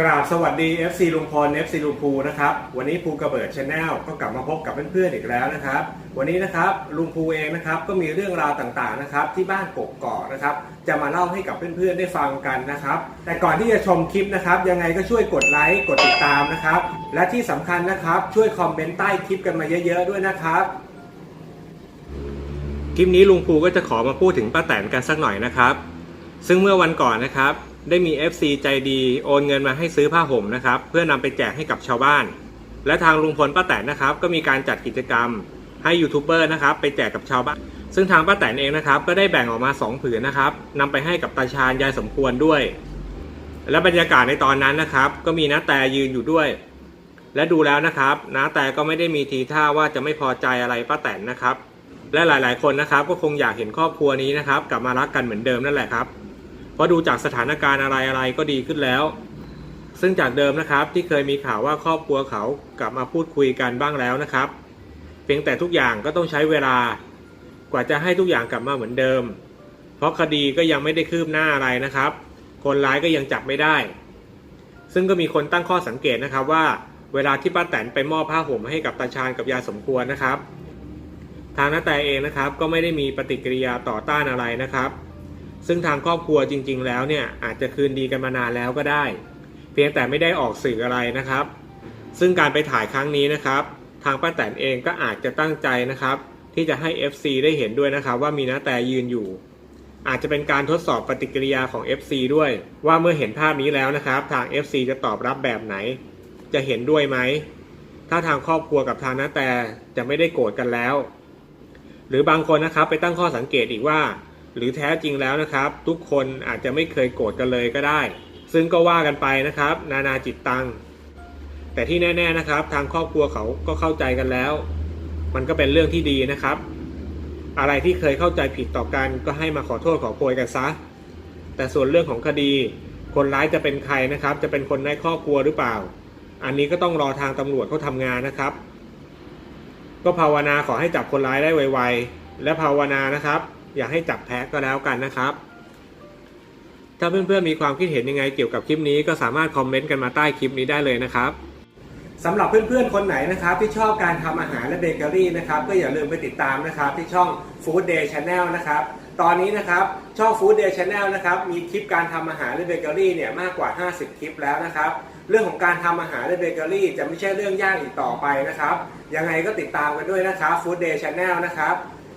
กราบสวัสดี FC ลุงพล FC ลุงภูนะครับ วันนี้ภูกระเบิดชาแนลก็กลับมาพบกับเพื่อนๆอีกแล้วนะครับ วันนี้นะครับลุงภูเองนะครับก็มีเรื่องราวต่างๆนะครับที่บ้านกกอกนะครับจะมาเล่าให้กับเพื่อนๆได้ฟังกันนะครับ แต่ก่อนที่จะชมคลิปนะครับยังไงก็ช่วยกดไลค์กดติดตามนะครับ และที่สำคัญนะครับช่วยคอมเมนต์ใต้คลิปกันมาเยอะๆด้วยนะครับคลิปนี้ลุงภูก็จะขอมาพูดถึงป้าแตนกันสักหน่อยนะครับ ซึ่งเมื่อวันก่อนนะครับ ได้มี FC ใจดีโอนเงินมาให้ซื้อผ้าห่มนะครับ เพื่อนำไปแจกให้กับชาวบ้าน และทางลุงพลป้าแตนนะครับ ก็มีการจัดกิจกรรมให้ยูทูบเบอร์นะครับไปแจกกับชาวบ้าน ซึ่งทางป้าแตนเองนะครับ ก็ได้แบ่งออกมา 2 ผืนนะครับนำไปให้กับตาชาญยายสมควรด้วย และบรรยากาศในตอนนั้นนะครับ ก็มีน้าแต่ยืนอยู่ด้วย และดูแล้วนะครับน้าแต่ก็ไม่ได้มีทีท่าว่าจะไม่พอใจอะไรป้าแตนนะครับ และหลาย ๆ คนนะครับ ก็คงอยากเห็นครอบครัวนี้นะครับ กลับมารักกันเหมือนเดิมนั่นแหละครับ เพราะดูจากสถานการณ์อะไรๆก็ดีขึ้นแล้ว ซึ่งจากเดิมนะครับที่เคยมีข่าวว่าครอบครัวเขากลับมาพูดคุยกันบ้างแล้วนะครับ เพียงแต่ทุกอย่างก็ต้องใช้เวลากว่าจะให้ทุกอย่างกลับมาเหมือนเดิม เพราะคดีก็ยังไม่ได้คืบหน้าอะไรนะครับ คนร้ายก็ยังจับไม่ได้ ซึ่งก็มีคนตั้งข้อสังเกตนะครับว่าเวลาที่ป้าแตนไปมอบผ้าห่มให้กับตาชาญกับยาสมควรนะครับ ทางน้าแต่เองนะครับก็ไม่ได้มีปฏิกิริยาต่อต้านอะไรนะครับ ซึ่งทางครอบครัวจริง ๆ แล้วเนี่ยอาจจะคืนดีกันมานานแล้วก็ได้ เพียงแต่ไม่ได้ออกสื่ออะไรนะครับ ซึ่งการไปถ่ายครั้งนี้นะครับ ทางป้าแตนเองก็อาจจะตั้งใจนะครับ ที่จะให้ FC ได้เห็นด้วยนะครับว่ามีน้าแต่ยืนอยู่ อาจจะเป็นการทดสอบปฏิกิริยาของ FC ด้วย ว่าเมื่อเห็นภาพนี้แล้วนะครับ ทาง FC จะตอบรับแบบไหน จะเห็นด้วยไหมถ้าทางครอบครัวกับทางน้าแต่จะไม่ได้โกรธกันแล้ว หรือบางคนนะครับไปตั้งข้อสังเกตอีกว่า หรือแท้จริงแล้วนะครับ ทุกคนอาจจะไม่เคยโกรธกันเลยก็ได้ ซึ่งก็ว่ากันไปนะครับ นานาจิตตัง แต่ที่แน่ๆนะครับ ทางครอบครัวเขาก็เข้าใจกันแล้ว มันก็เป็นเรื่องที่ดีนะครับ อะไรที่เคยเข้าใจผิดต่อกันก็ให้มาขอโทษขอโพยกันซะ แต่ส่วนเรื่องของคดี คนร้ายจะเป็นใครนะครับ จะเป็นคนในครอบครัวหรือเปล่า อันนี้ก็ต้องรอทางตำรวจเขาทำงานนะครับ ก็ภาวนาขอให้จับคนร้ายได้ไวๆ และภาวนานะครับ อย่าให้จับแพ้ก็แล้วกันนะครับ ถ้าเพื่อนๆมีความคิดเห็นยังไงเกี่ยวกับคลิปนี้ก็สามารถคอมเมนต์กันมาใต้คลิปนี้ได้เลยนะครับสำหรับเพื่อนๆ คนไหนนะครับ ที่ชอบการทำอาหารและเบเกอรี่นะครับก็อย่าลืมไปติดตามนะครับ ที่ช่อง Food Day Channel นะครับ ตอนนี้นะครับช่อง Food Day Channel นะครับมีคลิปการทำอาหารและเบเกอรี่เนี่ยมากกว่า 50 คลิปแล้วนะครับ เรื่องของการทำอาหารและเบเกอรี่จะไม่ใช่เรื่องยากอีกต่อไปนะครับ ยังไงก็ติดตามกันด้วยนะครับ Food Day Channel นะครับ